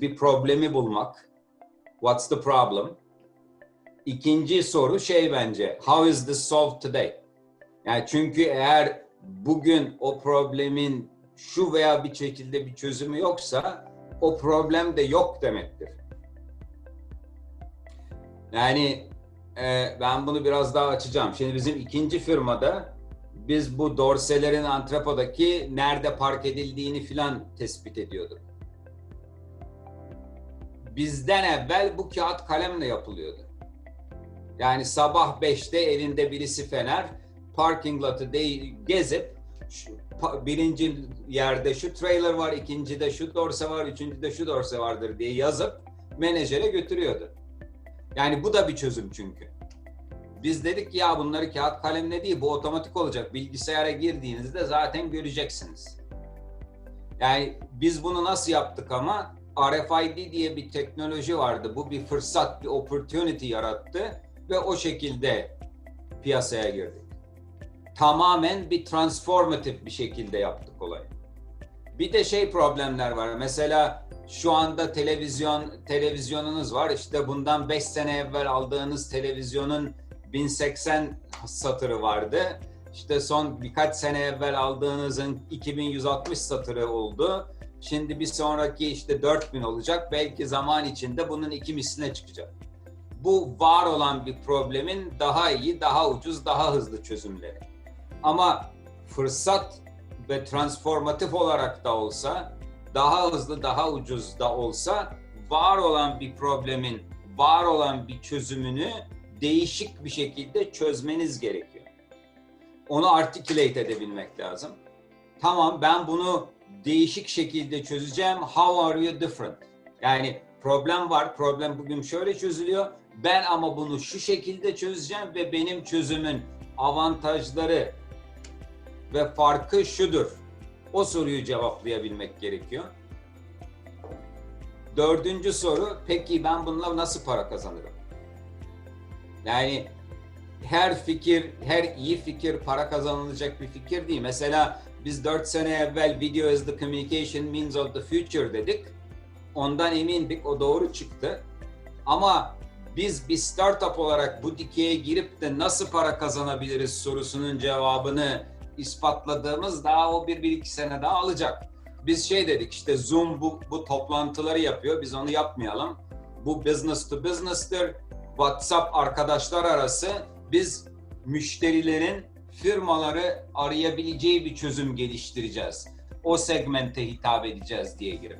bir problemi bulmak. What's the problem? İkinci soru şey bence, how is this solved today? Yani çünkü eğer bugün o problemin şu veya bir şekilde bir çözümü yoksa o problem de yok demektir. Yani e, ben bunu biraz daha açacağım. Şimdi bizim ikinci firmada biz bu dorselerin antrepodaki nerede park edildiğini filan tespit ediyorduk. Bizden evvel bu kağıt kalemle yapılıyordu. Yani sabah 5'te elinde birisi fener, parking lot'ı de gezip şu, birinci yerde şu trailer var, ikincide şu dorse var, üçüncüde şu dorse vardır diye yazıp menajere götürüyordu. Yani bu da bir çözüm çünkü. Biz dedik ki ya bunları kağıt kalemle değil bu otomatik olacak. Bilgisayara girdiğinizde zaten göreceksiniz. Yani biz bunu nasıl yaptık ama RFID diye bir teknoloji vardı. Bu bir fırsat, bir opportunity yarattı ve o şekilde piyasaya girdik. Tamamen bir transformatif bir şekilde yaptık olayı. Bir de şey problemler var. Mesela şu anda televizyon televizyonunuz var. İşte bundan 5 sene evvel aldığınız televizyonun 1080 satırı vardı. İşte son birkaç sene evvel aldığınızın 2160 satırı oldu. Şimdi bir sonraki işte 4000 olacak. Belki zaman içinde bunun iki misline çıkacak. Bu var olan bir problemin daha iyi, daha ucuz, daha hızlı çözümleri. Ama fırsat ve transformatif olarak da olsa, daha hızlı, daha ucuz da olsa var olan bir problemin, var olan bir çözümünü değişik bir şekilde çözmeniz gerekiyor. Onu articulate edebilmek lazım. Tamam ben bunu değişik şekilde çözeceğim. How are you different? Yani problem var. Problem bugün şöyle çözülüyor. Ben ama bunu şu şekilde çözeceğim ve benim çözümün avantajları ve farkı şudur. O soruyu cevaplayabilmek gerekiyor. Dördüncü soru, peki ben bununla nasıl para kazanırım? Yani her fikir, her iyi fikir para kazanılacak bir fikir değil. Mesela biz 4 sene evvel video is the communication means of the future dedik. Ondan emindik, o doğru çıktı. Ama biz bir startup olarak bu dikeye girip de nasıl para kazanabiliriz sorusunun cevabını ispatladığımız daha o bir, bir iki sene daha alacak. Biz şey dedik işte Zoom bu, bu toplantıları yapıyor, biz onu yapmayalım. Bu business to business'tır. WhatsApp arkadaşlar arası biz müşterilerin firmaları arayabileceği bir çözüm geliştireceğiz. O segmente hitap edeceğiz diye girip.